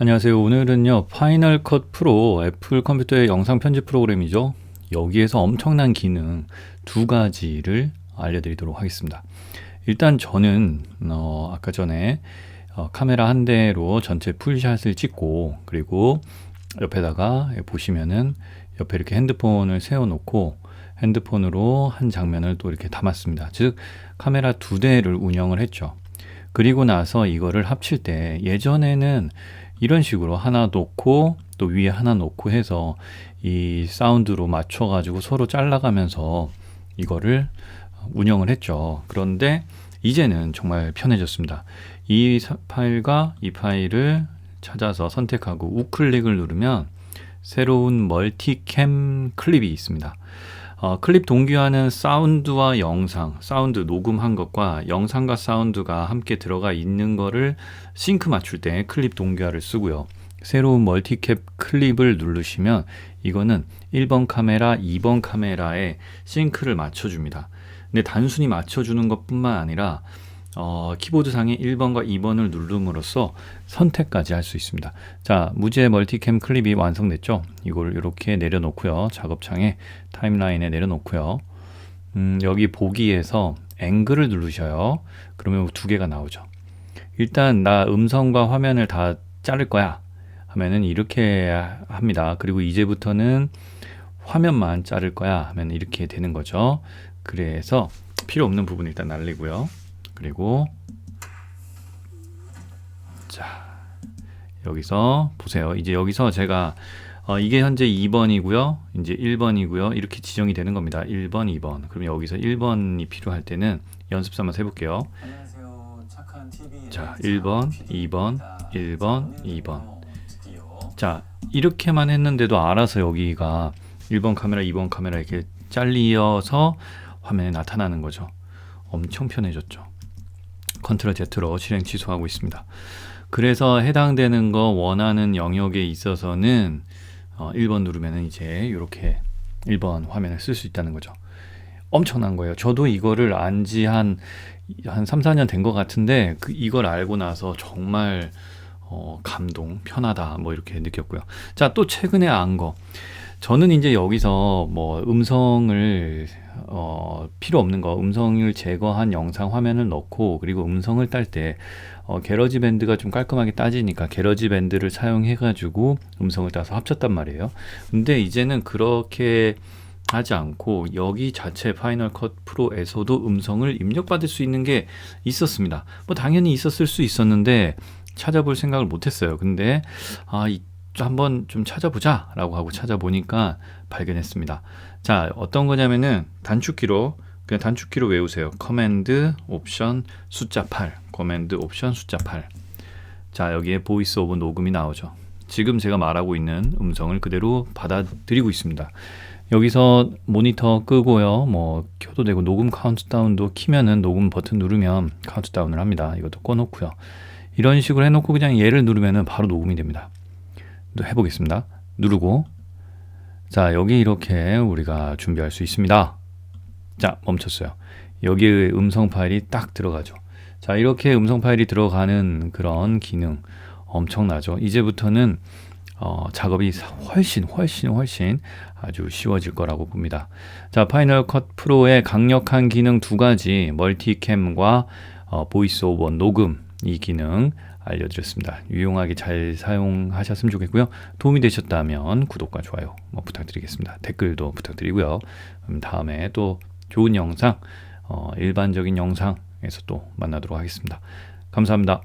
안녕하세요. 오늘은요, 파이널 컷 프로 애플 컴퓨터의 영상 편집 프로그램이죠. 여기에서 엄청난 기능 두 가지를 알려드리도록 하겠습니다. 일단 저는, 어, 아까 전에 어, 카메라 한 대로 전체 풀샷을 찍고, 그리고 옆에다가 보시면은 옆에 이렇게 핸드폰을 세워놓고 핸드폰으로 한 장면을 또 이렇게 담았습니다. 즉, 카메라 두 대를 운영을 했죠. 그리고 나서 이거를 합칠 때 예전에는 이런 식으로 하나 놓고 또 위에 하나 놓고 해서 이 사운드로 맞춰가지고 서로 잘라가면서 이거를 운영을 했죠. 그런데 이제는 정말 편해졌습니다. 이 사- 파일과 이 파일을 찾아서 선택하고 우클릭을 누르면 새로운 멀티캠 클립이 있습니다. 어, 클립 동기화는 사운드와 영상, 사운드 녹음한 것과 영상과 사운드가 함께 들어가 있는 거를 싱크 맞출 때 클립 동기화를 쓰고요. 새로운 멀티캡 클립을 누르시면 이거는 1번 카메라, 2번 카메라에 싱크를 맞춰줍니다. 근데 단순히 맞춰주는 것 뿐만 아니라 어, 키보드상에 1번과 2번을 누름으로써 선택까지 할 수 있습니다. 자, 무제 멀티캠 클립이 완성됐죠? 이걸 이렇게 내려놓고요. 작업창에 타임라인에 내려놓고요. 음, 여기 보기에서 앵글을 누르셔요. 그러면 두 개가 나오죠. 일단 나 음성과 화면을 다 자를 거야 하면은 이렇게 합니다. 그리고 이제부터는 화면만 자를 거야 하면 이렇게 되는 거죠. 그래서 필요 없는 부분 일단 날리고요. 그리고 자 여기서 보세요. 이제 여기서 제가 어, 이게 현재 2번이고요. 이제 1번이고요. 이렇게 지정이 되는 겁니다. 1번, 2번. 그럼 여기서 1번이 필요할 때는 연습 삼아 해볼게요. 안녕하세요. 착한 TV. 자, 1번, 2번, 1번, 2번. 자, 이렇게만 했는데도 알아서 여기가 1번 카메라, 2번 카메라 이렇게 잘리어서 화면에 나타나는 거죠. 엄청 편해졌죠. 컨트롤 Z로 실행 취소하고 있습니다. 그래서 해당되는 거 원하는 영역에 있어서는 어, 1번 누르면은 이제 이렇게 1번 화면을 쓸 수 있다는 거죠. 엄청난 거예요. 저도 이거를 안지 한, 한 3, 4년 된 것 같은데, 그 이걸 알고 나서 정말, 어, 감동, 편하다, 뭐 이렇게 느꼈고요. 자, 또 최근에 안 거. 저는 이제 여기서 뭐 음성을, 어, 필요 없는 거, 음성을 제거한 영상 화면을 넣고, 그리고 음성을 딸 때, 어, 게러지 밴드가 좀 깔끔하게 따지니까 게러지 밴드를 사용해 가지고 음성을 따서 합쳤단 말이에요. 근데 이제는 그렇게 하지 않고 여기 자체 파이널 컷 프로에서도 음성을 입력받을 수 있는 게 있었습니다. 뭐 당연히 있었을 수 있었는데 찾아볼 생각을 못했어요. 근데 아, 이, 한번 좀 찾아보자라고 하고 찾아보니까 발견했습니다. 자, 어떤 거냐면은 단축키로 그냥 단축키로 외우세요. 커맨드 옵션 숫자 8. 커맨드 옵션 숫자 8. 자, 여기에 보이스 오브 녹음이 나오죠. 지금 제가 말하고 있는 음성을 그대로 받아들이고 있습니다. 여기서 모니터 끄고요. 뭐 켜도 되고 녹음 카운트다운도 키면은 녹음 버튼 누르면 카운트다운을 합니다. 이것도 꺼놓고요. 이런 식으로 해놓고 그냥 얘를 누르면은 바로 녹음이 됩니다. 또 해보겠습니다. 누르고 자 여기 이렇게 우리가 준비할 수 있습니다. 자 멈췄어요. 여기에 음성 파일이 딱 들어가죠. 자 이렇게 음성 파일이 들어가는 그런 기능 엄청나죠. 이제부터는 어, 작업이 훨씬 훨씬 훨씬 아주 쉬워질 거라고 봅니다. 자, 파이널 컷 프로의 강력한 기능 두 가지, 멀티캠과 어, 보이스 오버 녹음 이 기능 알려드렸습니다. 유용하게 잘 사용하셨으면 좋겠고요. 도움이 되셨다면 구독과 좋아요 뭐 부탁드리겠습니다. 댓글도 부탁드리고요. 그럼 다음에 또 좋은 영상, 어, 일반적인 영상에서 또 만나도록 하겠습니다. 감사합니다.